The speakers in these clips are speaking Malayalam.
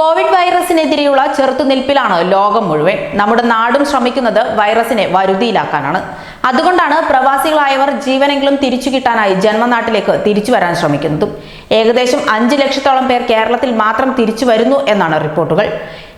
കോവിഡ് വൈറസിനെതിരെയുള്ള ചെറുത്തുനിൽപ്പിലാണ് ലോകം മുഴുവൻ. നമ്മുടെ നാടും ശ്രമിക്കുന്നത് വൈറസിനെ വരുതിയിലാക്കാനാണ്. അതുകൊണ്ടാണ് പ്രവാസികളായവർ ജീവനെങ്കിലും തിരിച്ചു കിട്ടാനായി ജന്മനാട്ടിലേക്ക് തിരിച്ചു വരാൻ ശ്രമിക്കുന്നതും. ഏകദേശം അഞ്ച് ലക്ഷത്തോളം പേർ കേരളത്തിൽ മാത്രം തിരിച്ചു വരുന്നു എന്നാണ് റിപ്പോർട്ടുകൾ.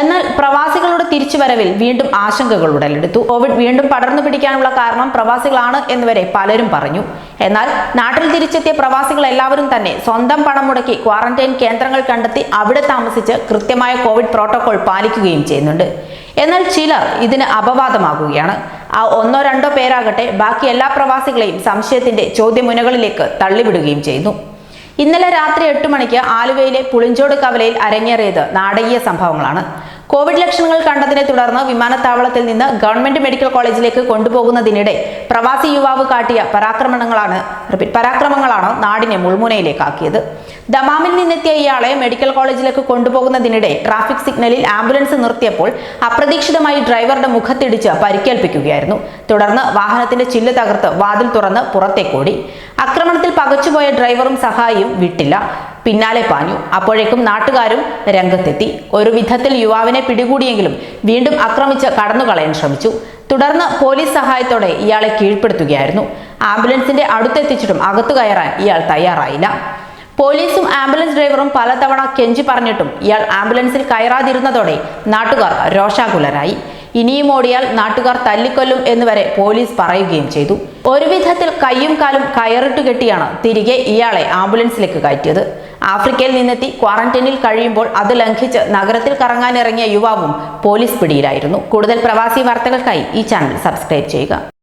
എന്നാൽ പ്രവാസികളുടെ തിരിച്ചുവരവിൽ വീണ്ടും ആശങ്കകൾ ഉടലെടുത്തു. കോവിഡ് വീണ്ടും പടർന്നു പിടിക്കാനുള്ള കാരണം പ്രവാസികളാണ് എന്നുവരെ പലരും പറഞ്ഞു. എന്നാൽ നാട്ടിൽ തിരിച്ചെത്തിയ പ്രവാസികൾ എല്ലാവരും തന്നെ സ്വന്തം പണം മുടക്കി ക്വാറന്റൈൻ കേന്ദ്രങ്ങൾ കണ്ടെത്തി അവിടെ താമസിച്ച് കൃത്യമായ കോവിഡ് പ്രോട്ടോകോൾ പാലിക്കുകയും ചെയ്യുന്നുണ്ട്. എന്നാൽ ചിലർ ഇതിന് അപവാദമാകുകയാണ്. ആ ഒന്നോ രണ്ടോ പേരാകട്ടെ ബാക്കി എല്ലാ പ്രവാസികളെയും സംശയത്തിന്റെ ചോദ്യമുനകളിലേക്ക് തള്ളിവിടുകയും ചെയ്യുന്നു. ഇന്നലെ രാത്രി എട്ട് മണിക്ക് ആലുവയിലെ പുളിഞ്ചോട് കവലയിൽ അരങ്ങേറിയത് നാടകീയ സംഭവങ്ങളാണ്. കോവിഡ് ലക്ഷണങ്ങൾ കണ്ടതിനെ തുടർന്ന് വിമാനത്താവളത്തിൽ നിന്ന് ഗവൺമെന്റ് മെഡിക്കൽ കോളേജിലേക്ക് കൊണ്ടുപോകുന്നതിനിടെ പ്രവാസി യുവാവ് കാട്ടിയ പരാക്രമണങ്ങളാണ് പരാക്രമങ്ങളാണ് നാടിനെ മുൾമുനയിലേക്കാക്കിയത്. ദമാമിൽ നിന്നെത്തിയ ഇയാളെ മെഡിക്കൽ കോളേജിലേക്ക് കൊണ്ടുപോകുന്നതിനിടെ ട്രാഫിക് സിഗ്നലിൽ ആംബുലൻസ് നിർത്തിയപ്പോൾ അപ്രതീക്ഷിതമായി ഡ്രൈവറുടെ മുഖത്തിടിച്ച് പരിക്കേൽപ്പിക്കുകയായിരുന്നു. തുടർന്ന് വാഹനത്തിന്റെ ചില്ല് തകർത്ത് വാതിൽ തുറന്ന് പുറത്തേക്കോടി. ആക്രമണത്തിൽ പകച്ചുപോയ ഡ്രൈവറും സഹായിയും വിട്ടില്ല. പിന്നാലെ പാഞ്ഞു. അപ്പോഴേക്കും നാട്ടുകാരും രംഗത്തെത്തി. ഒരു വിധത്തിൽ യുവാവിനെ പിടികൂടിയെങ്കിലും വീണ്ടും ആക്രമിച്ച് കടന്നുകളയാൻ ശ്രമിച്ചു. തുടർന്ന് പോലീസ് സഹായത്തോടെ ഇയാളെ കീഴ്പ്പെടുത്തുകയായിരുന്നു. ആംബുലൻസിന്റെ അടുത്തെത്തിച്ചിട്ടും അകത്തു കയറാൻ ഇയാൾ തയ്യാറായില്ല. പോലീസും ആംബുലൻസ് ഡ്രൈവറും പലതവണ കെഞ്ചി പറഞ്ഞിട്ടും ഇയാൾ ആംബുലൻസിൽ കയറാതിരുന്നതോടെ നാട്ടുകാർ രോഷാകുലരായി. ഇനിയും ഓടിയാൽ നാട്ടുകാർ തല്ലിക്കൊല്ലും എന്നുവരെ പോലീസ് പറയുകയും ചെയ്തു. ഒരുവിധത്തിൽ കയ്യും കാലും കയറിട്ട് കെട്ടിയാണ് തിരികെ ഇയാളെ ആംബുലൻസിലേക്ക് കയറ്റിയത്. ആഫ്രിക്കയിൽ നിന്നെത്തി ക്വാറന്റൈനിൽ കഴിയുമ്പോൾ അത് ലംഘിച്ച് നഗരത്തിൽ കറങ്ങാനിറങ്ങിയ യുവാവും പോലീസ് പിടിയിലായിരുന്നു. കൂടുതൽ പ്രവാസി വാർത്തകൾക്കായി ഈ ചാനൽ സബ്സ്ക്രൈബ് ചെയ്യുക.